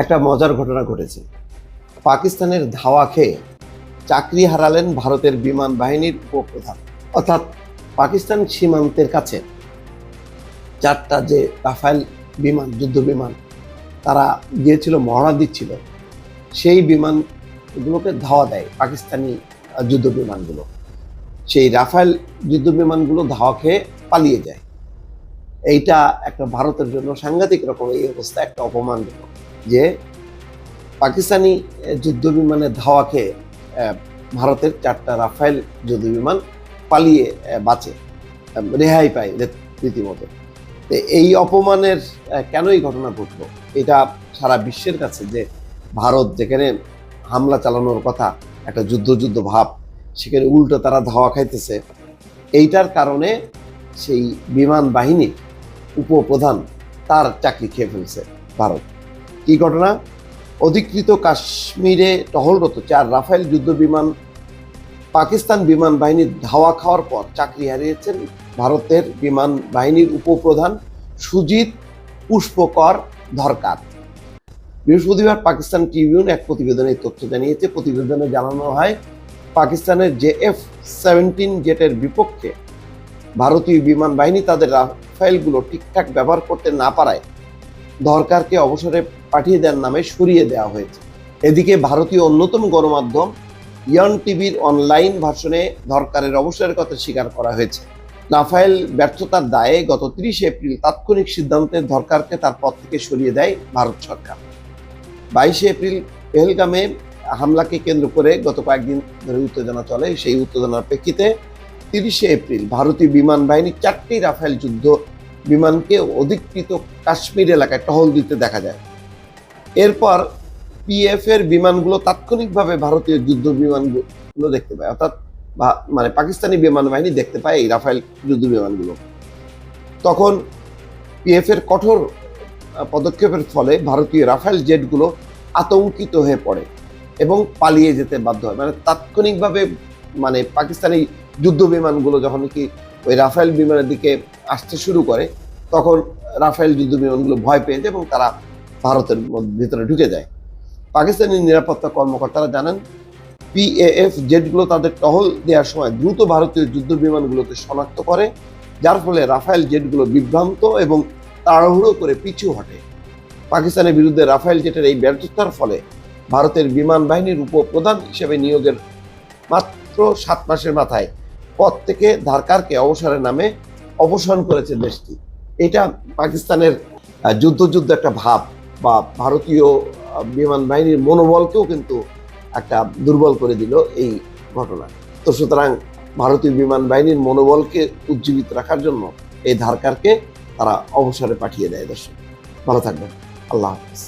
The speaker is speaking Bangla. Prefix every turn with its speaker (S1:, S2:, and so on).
S1: একটা মজার ঘটনা ঘটেছে। পাকিস্তানের ধাওয়া খেয়ে চাকরি হারালেন ভারতের বিমান বাহিনীর উপপ্রধান। অর্থাৎ পাকিস্তান সীমান্তের কাছে চারটা যে রাফায়েল বিমান, যুদ্ধ বিমান, তারা গিয়েছিল, মহড়া দিচ্ছিল, সেই বিমানগুলোকে ধাওয়া দেয় পাকিস্তানি যুদ্ধ বিমানগুলো। সেই রাফায়েল যুদ্ধ বিমানগুলো ধাওয়া খেয়ে পালিয়ে যায়। এইটা একটা ভারতের জন্য সাংঘাতিক রকম এই অবস্থা, একটা অপমানজনক। যে পাকিস্তানি যুদ্ধ বিমানের ধাওয়া খেয়ে ভারতের চারটা রাফায়েল যুদ্ধ বিমান পালিয়ে বাঁচে রেহাই পায় রীতিমতো। এই অপমানের আহ, কেন এই ঘটনা ঘটলো? এটা সারা বিশ্বের কাছে যে ভারত যেখানে হামলা চালানোর কথা একটা যুদ্ধ যুদ্ধ ভাব সেখানে উল্টো তারা ধাওয়া খাইতেছে এইটার কারণে সেই বিমান বাহিনীর উপপ্রধান তার চাকরি খেয়ে ফেলছে ভারত। কি ঘটনা? অধিকৃত কাশ্মীরে টহলরত চার রাফায়েল যুদ্ধ বিমান, পাকিস্তান বিমান বাহিনীর ধাওয়া খাওয়ার পর চাকরি হারিয়েছেন ভারতের বিমান বাহিনীর উপপ্রধান সুজিত পুষ্পকর ধরকার। বৃহস্পতিবার পাকিস্তান ট্রিবিউন এক প্রতিবেদনে তথ্য জানিয়েছে। প্রতিবেদনে জানানো হয়, পাকিস্তানের জে এফ সেভেন্টিন জেটের বিপক্ষে ভারতীয় বিমান বাহিনী তাদের রাফাইলগুলো ঠিকঠাক ব্যবহার করতে না পারায় দরকারকে অবসরে পাঠিয়ে দেন নামে সরিয়ে দেওয়া হয়েছে। এদিকে ভারতীয় অন্যতম গণমাধ্যম ইয়ন টিভির অনলাইন ভাষণে দরকারের অবসরের কথা স্বীকার করা হয়েছে। রাফায়েল ব্যর্থতার দায়ে গত তিরিশে এপ্রিল তাৎক্ষণিক সিদ্ধান্তে দরকারকে তার পদ থেকে সরিয়ে দেয় ভারত সরকার। বাইশে এপ্রিল পেহেলগামে হামলাকে কেন্দ্র করে গত কয়েকদিন ধরে উত্তেজনা চলে। সেই উত্তেজনার প্রেক্ষিতে তিরিশে এপ্রিল ভারতীয় বিমান বাহিনী চারটি রাফেল যুদ্ধ বিমানকে অধিকৃত কাশ্মীর এলাকায় টহল দিতে দেখা যায়। এরপর পিএফ এর বিমানগুলো তাৎক্ষণিকভাবে ভারতীয় যুদ্ধ বিমানগুলো দেখতে পায়। অর্থাৎ মানে পাকিস্তানি বিমান বাহিনী দেখতে পায় এই রাফেল যুদ্ধ বিমানগুলো। তখন পিএফ এর কঠোর পদক্ষেপের ফলে ভারতীয় রাফেল জেটগুলো আতঙ্কিত হয়ে পড়ে এবং পালিয়ে যেতে বাধ্য হয়। মানে তাৎক্ষণিকভাবে মানে পাকিস্তানি যুদ্ধ বিমানগুলো যখন কি ওই রাফেল বিমানের দিকে আসতে শুরু করে, তখন রাফেল যুদ্ধ বিমানগুলো ভয় পেয়ে যায় এবং তারা ভারতের ভিতরে ঢুকে যায়। পাকিস্তানি নিরাপত্তা কর্মকর্তারা জানান, পিএএফ জেটগুলো তাদের টহল দেওয়ার সময় দ্রুত ভারতীয় যুদ্ধ বিমানগুলোকে শনাক্ত করে, যার ফলে রাফেল জেটগুলো বিভ্রান্ত এবং তাড়াহুড়ো করে পিছু হটে। পাকিস্তানের বিরুদ্ধে রাফেল জেটের এই ব্যর্থতার ফলে ভারতের বিমান বাহিনীর উপপ্রধান হিসেবে নিয়োগের মাত্র সাত মাসের মাথায় পদ থেকে ধারকারকে অবসরের নামে অবসান করেছে দেশটি। এটা পাকিস্তানের যুদ্ধ যুদ্ধ একটা ভাব বা ভারতীয় বিমান বাহিনীর মনোবলকেও কিন্তু একটা দুর্বল করে দিল এই ঘটনা। তো সুতরাং ভারতীয় বিমান বাহিনীর মনোবলকে উজ্জীবিত রাখার জন্য এই ধারকারকে তারা অবসরে পাঠিয়ে দেয় দর্শক। ভালো থাকবেন। আল্লাহ হাফিজ।